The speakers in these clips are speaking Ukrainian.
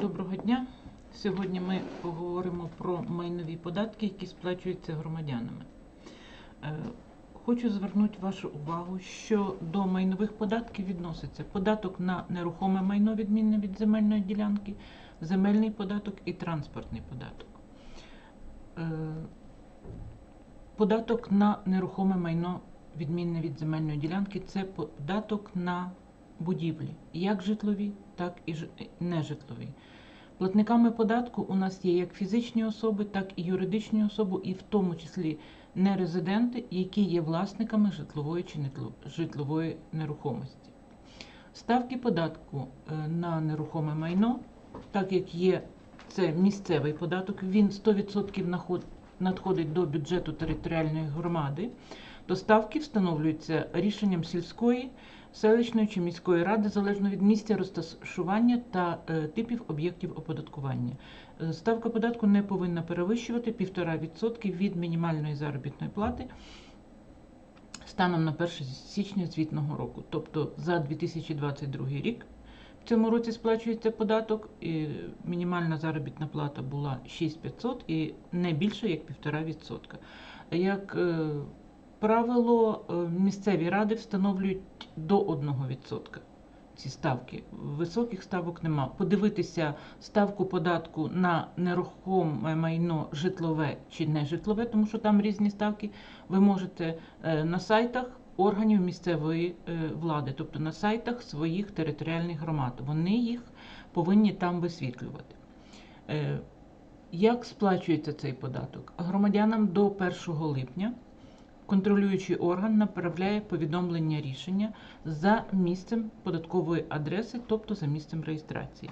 Доброго дня. Сьогодні ми поговоримо про майнові податки, які сплачуються громадянами. Е, Хочу звернути вашу увагу, що до майнових податків відноситься податок на нерухоме майно, відмінне від земельної ділянки, земельний податок і транспортний податок. Е, Податок на нерухоме майно, відмінне від земельної ділянки, це податок на будівлі, як житлові, так і нежитлові. Платниками податку у нас є як фізичні особи, так і юридичні особи, і в тому числі нерезиденти, які є власниками житлової чи житлової нерухомості. Ставки податку е, на нерухоме майно, так як є це місцевий податок, він 100% надходить до бюджету територіальної громади, то ставки встановлюються рішенням сільської, селищної чи міської ради залежно від місця розташування та е, типів об'єктів оподаткування. Е, Ставка податку не повинна перевищувати 1,5% від мінімальної заробітної плати станом на 1 січня звітного року. Тобто за 2022 рік в цьому році сплачується податок, і мінімальна заробітна плата була 6500 і не більше як 1,5%. Як е, правило, е, місцеві ради встановлюють до 1% ці ставки. Високих ставок нема. Подивитися ставку податку на нерухоме майно житлове чи не житлове, тому що там різні ставки. Ви можете е, на сайтах органів місцевої е, влади, тобто на сайтах своїх територіальних громад. Вони їх повинні там висвітлювати. Як сплачується цей податок? Громадянам до 1 липня контролюючий орган направляє повідомлення рішення за місцем податкової адреси, тобто за місцем реєстрації.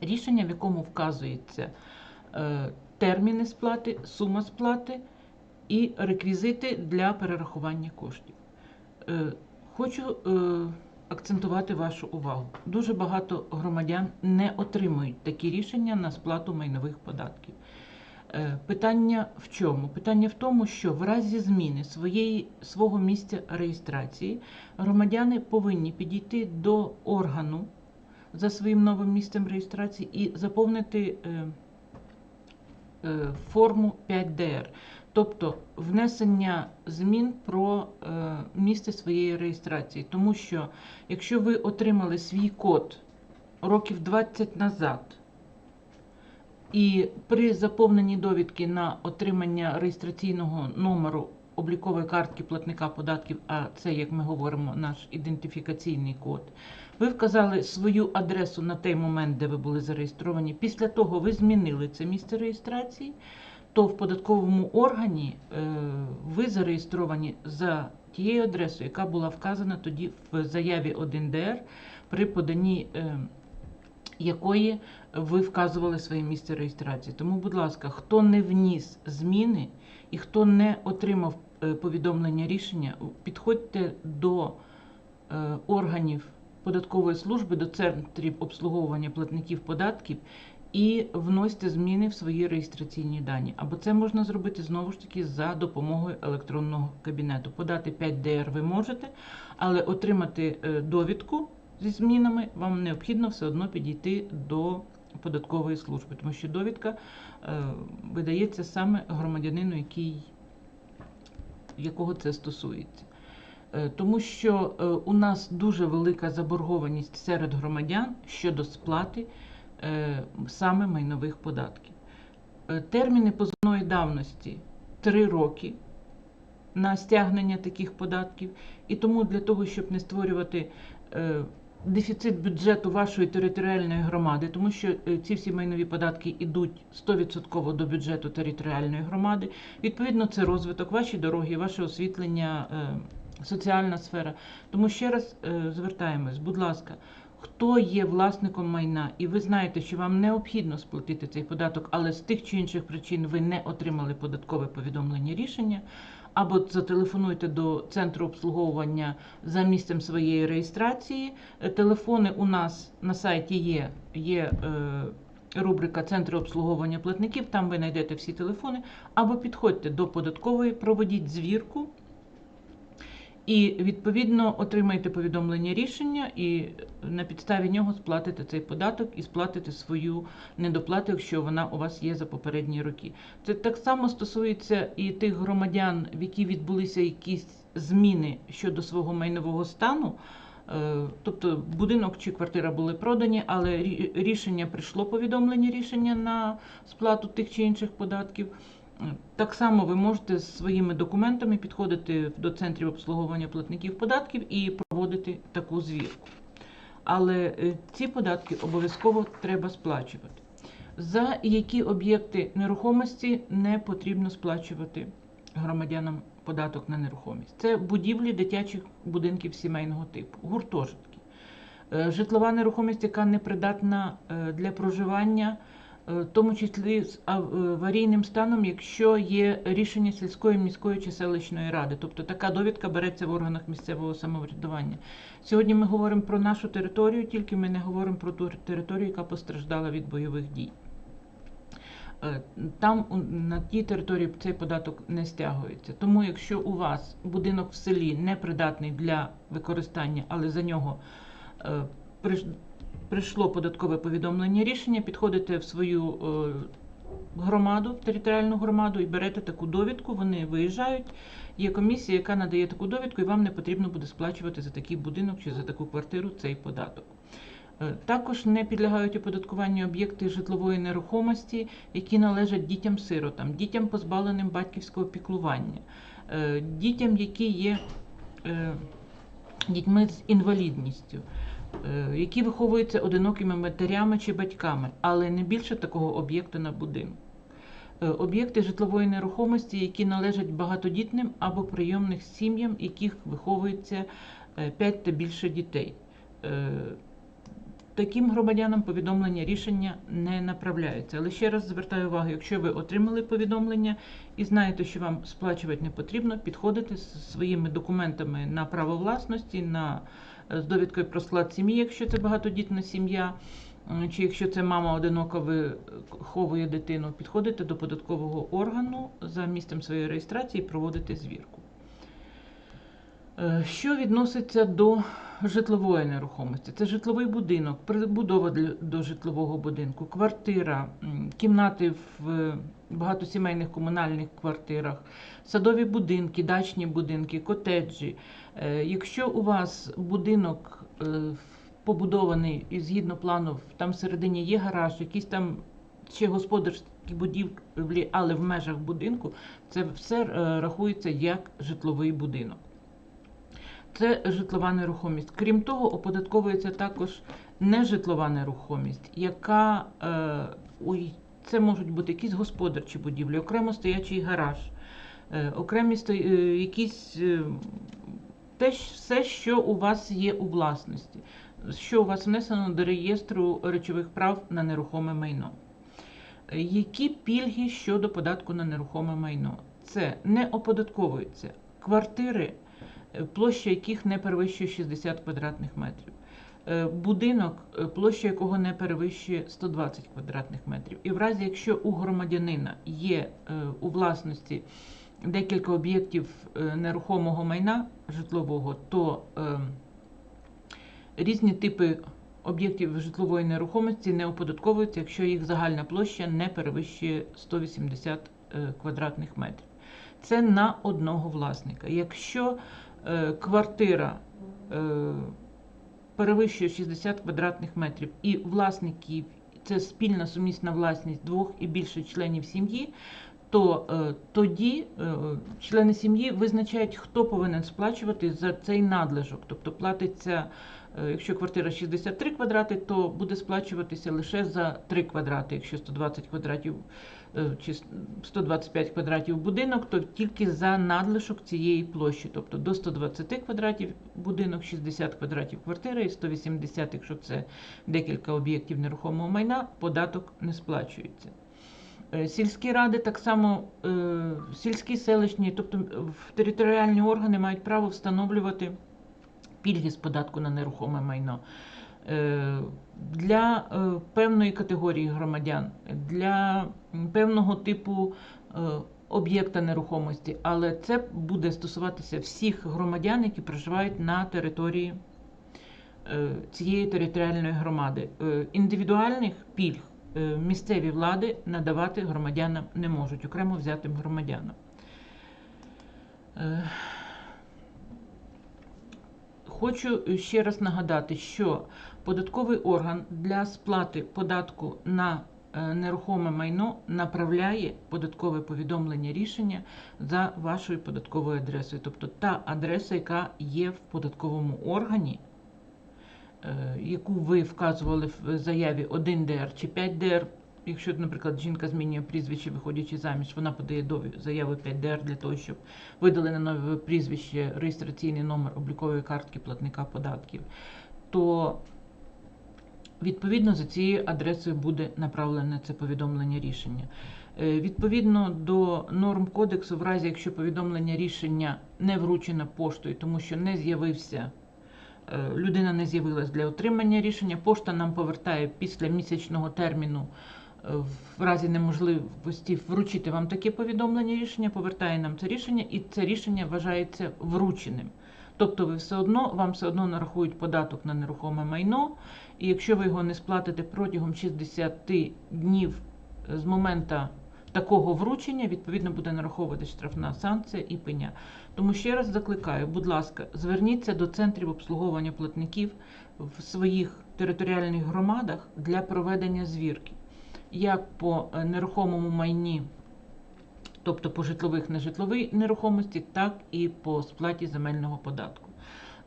Рішення, в якому вказується е, терміни сплати, сума сплати і реквізити для перерахування коштів. Е, Хочу е, акцентувати вашу увагу. Дуже багато громадян не отримують такі рішення на сплату майнових податків. Е, Питання в чому? Питання в тому, що в разі зміни своєї, свого місця реєстрації громадяни повинні підійти до органу за своїм новим місцем реєстрації і заповнити е, е, форму 5DR, тобто внесення змін про місце своєї реєстрації. Тому що якщо ви отримали свій код років 20 назад, і при заповненні довідки на отримання реєстраційного номеру облікової картки платника податків, а це, як ми говоримо, наш ідентифікаційний код, ви вказали свою адресу на той момент, де ви були зареєстровані. Після того ви змінили це місце реєстрації, то в податковому органі е, ви зареєстровані за тією адресою, яка була вказана тоді в заяві 1ДР при поданні. е, якої ви вказували своє місце реєстрації. Тому, будь ласка, хто не вніс зміни і хто не отримав е, повідомлення рішення, підходьте до е, органів податкової служби, до центрів обслуговування платників податків і вносьте зміни в свої реєстраційні дані. Або це можна зробити знову ж таки за допомогою електронного кабінету. Подати 5 ДР ви можете, але отримати е, довідку зі змінами вам необхідно все одно підійти до податкової служби, тому що довідка е, видається саме громадянину, який, якого це стосується. Е, Тому що е, у нас дуже велика заборгованість серед громадян щодо сплати саме майнових податків. Терміни позовної давності 3 роки на стягнення таких податків, і тому для того, щоб не створювати дефіцит бюджету вашої територіальної громади, тому що е, ці всі майнові податки йдуть 100% до бюджету територіальної громади. Відповідно, це розвиток, ваші дороги, ваше освітлення, е, соціальна сфера. Тому ще раз е, звертаємось, будь ласка. Хто є власником майна, і ви знаєте, що вам необхідно сплатити цей податок, але з тих чи інших причин ви не отримали податкове повідомлення рішення, або зателефонуйте до центру обслуговування за місцем своєї реєстрації. Е, Телефони у нас на сайті є, є е, рубрика Центри обслуговування платників, там ви знайдете всі телефони, або підходьте до податкової, проведіть звірку. І відповідно отримаєте повідомлення рішення, і на підставі нього сплатите цей податок і сплатите свою недоплату, якщо вона у вас є за попередні роки. Це так само стосується і тих громадян, в які відбулися якісь зміни щодо свого майнового стану. Е, Тобто будинок чи квартира були продані, але рішення прийшло повідомлення рішення на сплату тих чи інших податків. Так само ви можете з своїми документами підходити до центрів обслуговування платників податків і проводити таку звірку. Але е, ці податки обов'язково треба сплачувати. За які об'єкти нерухомості не потрібно сплачувати громадянам податок на нерухомість? Це будівлі дитячих будинків сімейного типу, гуртожитки, Е, житлова нерухомість, яка не придатна е, для проживання, в тому числі з аварійним станом, якщо є рішення сільської, міської чи селищної ради. Тобто така довідка береться в органах місцевого самоврядування. Сьогодні ми говоримо про нашу територію, тільки ми не говоримо про ту територію, яка постраждала від бойових дій. Е, Там на тій території цей податок не стягується. Тому, якщо у вас будинок в селі непридатний для використання, але за нього е, прийшло податкове повідомлення рішення, підходите в свою е, громаду, в територіальну громаду і берете таку довідку, вони виїжджають. Є комісія, яка надає таку довідку, і вам не потрібно буде сплачувати за такий будинок чи за таку квартиру цей податок. Е, Також не підлягають оподаткуванню об'єкти житлової нерухомості, які належать дітям-сиротам, дітям, позбавленим батьківського піклування, е, дітям, які є дітьми з інвалідністю, які виховуються одинокими матерями чи батьками, але не більше такого об'єкту на будинку. Е, Об'єкти житлової нерухомості, які належать багатодітним або прийомних сім'ям, яких виховується 5 та більше дітей. Е, Таким громадянам повідомлення рішення не направляються. Але ще раз звертаю увагу, якщо ви отримали повідомлення і знаєте, що вам сплачувати не потрібно, підходите з своїми документами на право власності, на, е, з довідкою про склад сім'ї, якщо це багатодітна сім'я, чи якщо це мама одиноко виховує дитину, підходити до податкового органу за місцем своєї реєстрації і проводити звірку. Е, Що відноситься до житлової нерухомості? Це житловий будинок, прибудова до житлового будинку, квартира, кімнати в е, багатосімейних комунальних квартирах, садові будинки, дачні будинки, котеджі. Е, Якщо у вас будинок побудований і згідно плану, там всередині є гараж, якісь там ще господарські будівлі, але в межах будинку, це все рахується як житловий будинок. Це житлова нерухомість. Крім того, оподатковується також нежитлова нерухомість, яка е, ой, це можуть бути якісь господарчі будівлі, окремо стоячий гараж, е, окремі е, якісь е, те, все, що у вас є у власності, що у вас внесено до реєстру речових прав на нерухоме майно. Е, Які пільги щодо податку на нерухоме майно? Це не оподатковуються квартири, е, площа яких не перевищує 60 квадратних метрів. Е, Будинок, е, площа якого не перевищує 120 квадратних метрів. І в разі, якщо у громадянина є е, у власності декілька об'єктів нерухомого майна житлового, то різні типи об'єктів житлової нерухомості не оподатковуються, якщо їх загальна площа не перевищує 180 е, квадратних метрів. Це на одного власника. Якщо квартира е, перевищує 60 квадратних метрів. І власників це спільна сумісна власність двох і більше членів сім'ї, то е, тоді е, члени сім'ї визначають, хто повинен сплачувати за цей надлишок. Тобто платиться, е, якщо квартира 63 квадрати, то буде сплачуватися лише за 3 квадрати. Якщо 120 квадратів чи 125 квадратів будинок, то тільки за надлишок цієї площі. Тобто до 120 квадратів будинок, 60 квадратів квартира і 180, якщо це декілька об'єктів нерухомого майна, податок не сплачується. Е, Сільські ради так само, е, сільські селищні, тобто в територіальні органи мають право встановлювати пільги з податку на нерухоме майно. Е, Для е, певної категорії громадян, для певного типу е, об'єкта нерухомості, але це буде стосуватися всіх громадян, які проживають на території е, цієї територіальної громади. Е, Індивідуальних пільг е, місцеві влади надавати громадянам не можуть, окремо взятим громадянам. Е, Хочу ще раз нагадати, що податковий орган для сплати податку на е, нерухоме майно направляє податкове повідомлення рішення за вашою податковою адресою. Тобто та адреса, яка є в податковому органі, е, яку ви вказували в заяві 1ДР чи 5ДР. Якщо, наприклад, жінка змінює прізвище, виходячи заміж, вона подає дові- заяву 5ДР для того, щоб видали на нове прізвище, реєстраційний номер облікової картки платника податків, то відповідно за цією адресою буде направлене це повідомлення рішення. Е, Відповідно до норм кодексу, в разі якщо повідомлення рішення не вручено поштою, тому що не з'явився е, людина не з'явилась для отримання рішення. Пошта нам повертає після місячного терміну е, в разі неможливості вручити вам таке повідомлення рішення, повертає нам це рішення, і це рішення вважається врученим. Тобто ви все одно, вам все одно нарахують податок на нерухоме майно, і якщо ви його не сплатите протягом 60 днів з моменту такого вручення, відповідно буде нараховувати штрафна санкція і пеня. Тому ще раз закликаю, будь ласка, зверніться до центрів обслуговування платників в своїх територіальних громадах для проведення звірки, як по е, нерухомому майні, тобто по житлових нежитловій нерухомості, так і по сплаті земельного податку.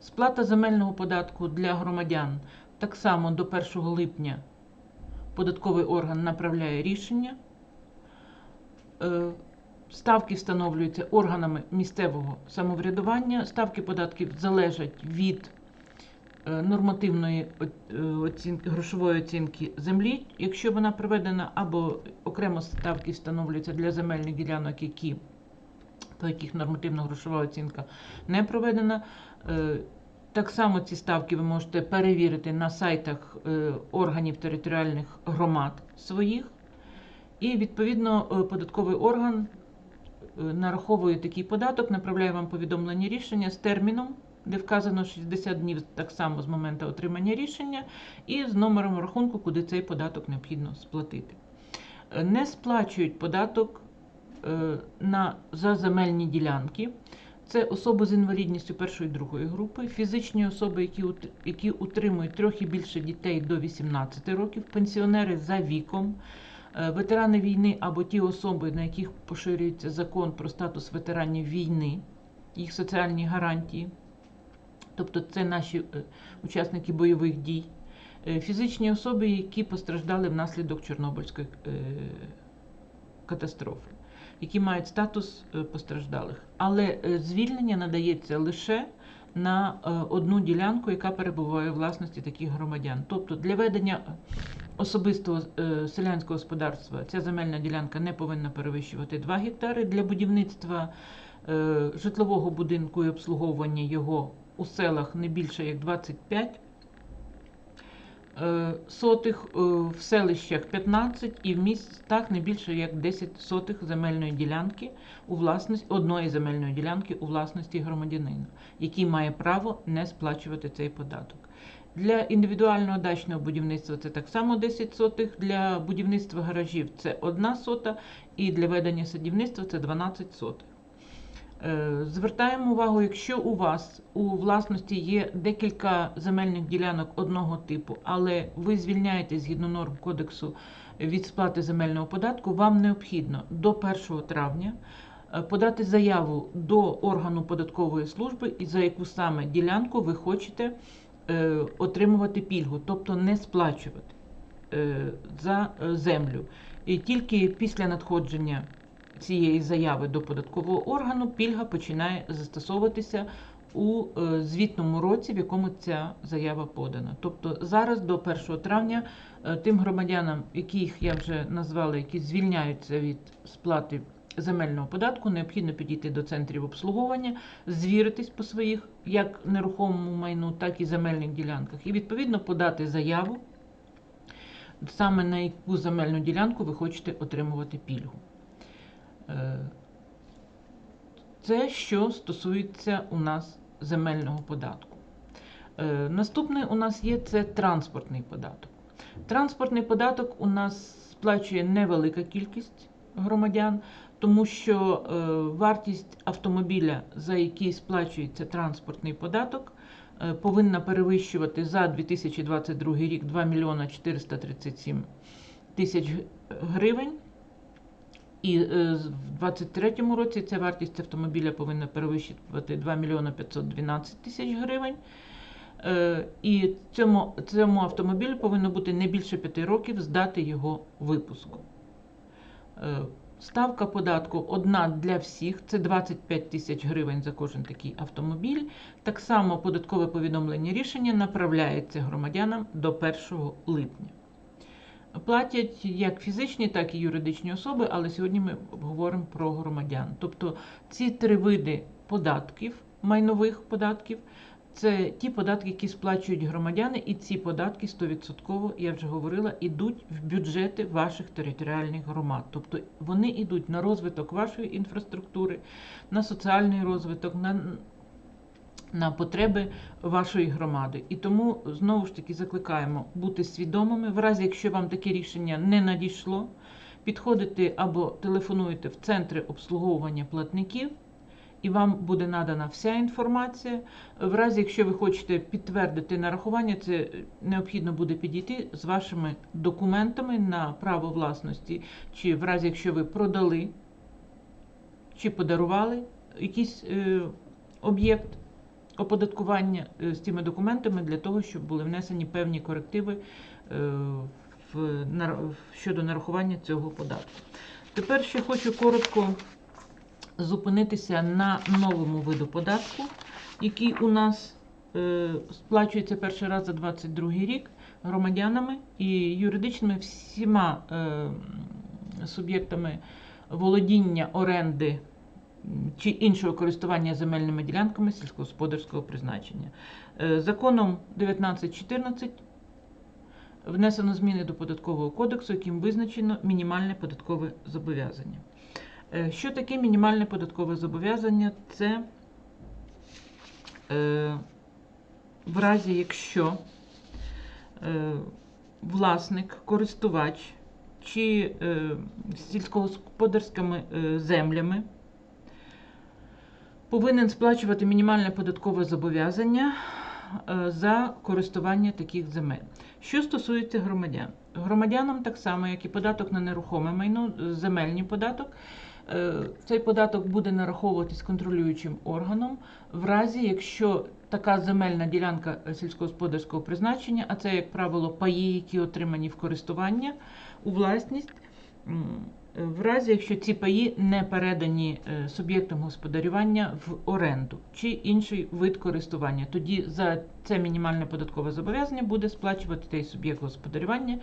Сплата земельного податку для громадян так само до 1 липня податковий орган направляє рішення. Е, Ставки встановлюються органами місцевого самоврядування. Ставки податків залежать від е, нормативної е, оцінки, грошової оцінки землі, якщо вона проведена, або окремо ставки встановлюються для земельних ділянок, які, по яких нормативно-грошова оцінка не проведена. Так само ці ставки ви можете перевірити на сайтах органів територіальних громад своїх. І відповідно е, податковий орган е, нараховує такий податок, направляє вам повідомлення рішення з терміном, де вказано 60 днів так само з моменту отримання рішення, і з номером рахунку, куди цей податок необхідно сплатити. Е, Не сплачують податок на, за земельні ділянки. Це особи з інвалідністю першої і другої групи, фізичні особи, які, які утримують трьох і більше дітей до 18 років, пенсіонери за віком, ветерани війни або ті особи, на яких поширюється закон про статус ветеранів війни, їх соціальні гарантії, тобто це наші е, учасники бойових дій, Е, фізичні особи, які постраждали внаслідок Чорнобильської е, катастрофи, які мають статус е, постраждалих. Але е, звільнення надається лише на е, одну ділянку, яка перебуває у власності таких громадян. Тобто для ведення особистого е, селянського господарства ця земельна ділянка не повинна перевищувати 2 гектари. Для будівництва е, житлового будинку і обслуговування його у селах не більше як 25 е, сотих, в селищах 15 і в містах не більше як 10 сотих земельної ділянки у власності одної земельної ділянки у власності громадянина, який має право не сплачувати цей податок. Для індивідуального дачного будівництва це так само 10 сотих, для будівництва гаражів це 1 сота, і для ведення садівництва це 12 сотих. Е, Звертаємо увагу, якщо у вас у власності є декілька земельних ділянок одного типу, але ви звільняєтесь згідно норм кодексу від сплати земельного податку, вам необхідно до 1 травня е, подати заяву до органу податкової служби, за яку саме ділянку ви хочете отримувати пільгу, тобто не сплачувати е, за е, землю. І тільки після надходження цієї заяви до податкового органу пільга починає застосовуватися у е, звітному році, в якому ця заява подана. Тобто зараз до 1 травня е, тим громадянам, яких я вже назвала, які звільняються від сплати земельного податку, необхідно підійти до центрів обслуговування, звіритись по своїх як нерухомому майну, так і земельних ділянках, і відповідно подати заяву саме на яку земельну ділянку ви хочете отримувати пільгу. Е, Це що стосується у нас земельного податку. Е, Наступний у нас є це транспортний податок. Транспортний податок у нас сплачує невелика кількість громадян, тому що е, вартість автомобіля, за який сплачується транспортний податок, е, повинна перевищувати за 2022 рік 2 мільйона 437 тисяч гривень. І е, в 2023 році ця вартість автомобіля повинна перевищувати 2 мільйона 512 тисяч гривень. І цьому, цьому автомобілю повинно бути не більше 5 років з дати його випуску. Ставка податку одна для всіх це 25 тисяч гривень за кожен такий автомобіль. Так само податкове повідомлення рішення направляється громадянам до 1 липня. Платять як фізичні, так і юридичні особи, але сьогодні ми говоримо про громадян. Тобто ці три види податків, майнових податків, це ті податки, які сплачують громадяни, і ці податки 100%, я вже говорила, йдуть в бюджети ваших територіальних громад. Тобто вони йдуть на розвиток вашої інфраструктури, на соціальний розвиток, на, на потреби вашої громади. І тому знову ж таки закликаємо бути свідомими. В разі, якщо вам таке рішення не надійшло, підходите або телефонуєте в центри обслуговування платників і вам буде надана вся інформація. В разі, якщо ви хочете підтвердити нарахування, це необхідно буде підійти з вашими документами на право власності, чи в разі, якщо ви продали чи подарували якийсь е, об'єкт оподаткування е, з цими документами для того, щоб були внесені певні корективи е, в, нар- щодо нарахування цього податку. Тепер ще хочу коротко зупинитися на новому виду податку, який у нас е, сплачується перший раз за 22 рік громадянами і юридичними всіма е, суб'єктами володіння, оренди чи іншого користування земельними ділянками сільськогосподарського призначення. Е, Законом 1914 внесено зміни до податкового кодексу, яким визначено мінімальне податкове зобов'язання. Е, Що таке мінімальне податкове зобов'язання? Це е, в разі, якщо е, власник, користувач чи сільськогосподарськими землями повинен сплачувати мінімальне податкове зобов'язання за користування таких земель. Що стосується громадян, громадянам так само, як і податок на нерухоме майно, земельний податок, цей податок буде нараховуватись контролюючим органом в разі, якщо така земельна ділянка е, сільськогосподарського призначення, а це, як правило, паї, які отримані в користування у власність. В разі, якщо ці паї не передані е, суб'єктам господарювання в оренду чи інший вид користування, тоді за це мінімальне податкове зобов'язання буде сплачувати той суб'єкт господарювання,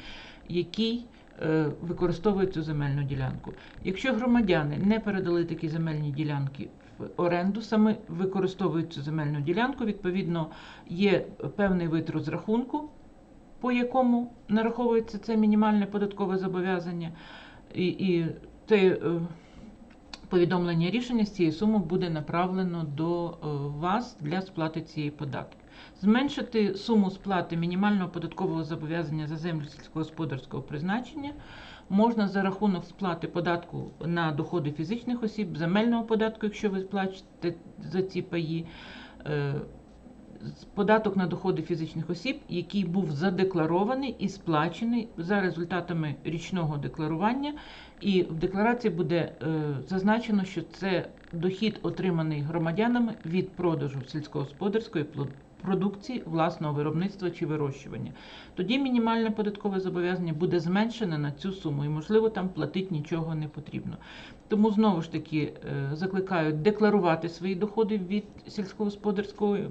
який е, використовує цю земельну ділянку. Якщо громадяни не передали такі земельні ділянки в оренду, саме використовують цю земельну ділянку, відповідно є певний вид розрахунку, по якому нараховується це мінімальне податкове зобов'язання, і, і те е, повідомлення рішення з цієї суми буде направлено до е, вас для сплати цієї податки. Зменшити суму сплати мінімального податкового зобов'язання за землю сільськогосподарського призначення можна за рахунок сплати податку на доходи фізичних осіб, земельного податку, якщо ви сплачете за ці паї, е, податок на доходи фізичних осіб, який був задекларований і сплачений за результатами річного декларування. І в декларації буде е, зазначено, що це дохід, отриманий громадянами від продажу сільськогосподарської продукції власного виробництва чи вирощування. Тоді мінімальне податкове зобов'язання буде зменшене на цю суму, і можливо там платити нічого не потрібно. Тому знову ж таки е, закликаю декларувати свої доходи від сільськогосподарської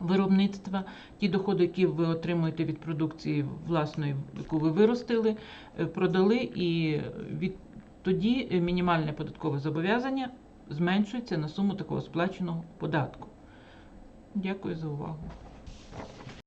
виробництва, ті доходи, які ви отримуєте від продукції власної, яку ви виростили, е, продали, і від тоді мінімальне податкове зобов'язання зменшується на суму такого сплаченого податку. Дякую за увагу.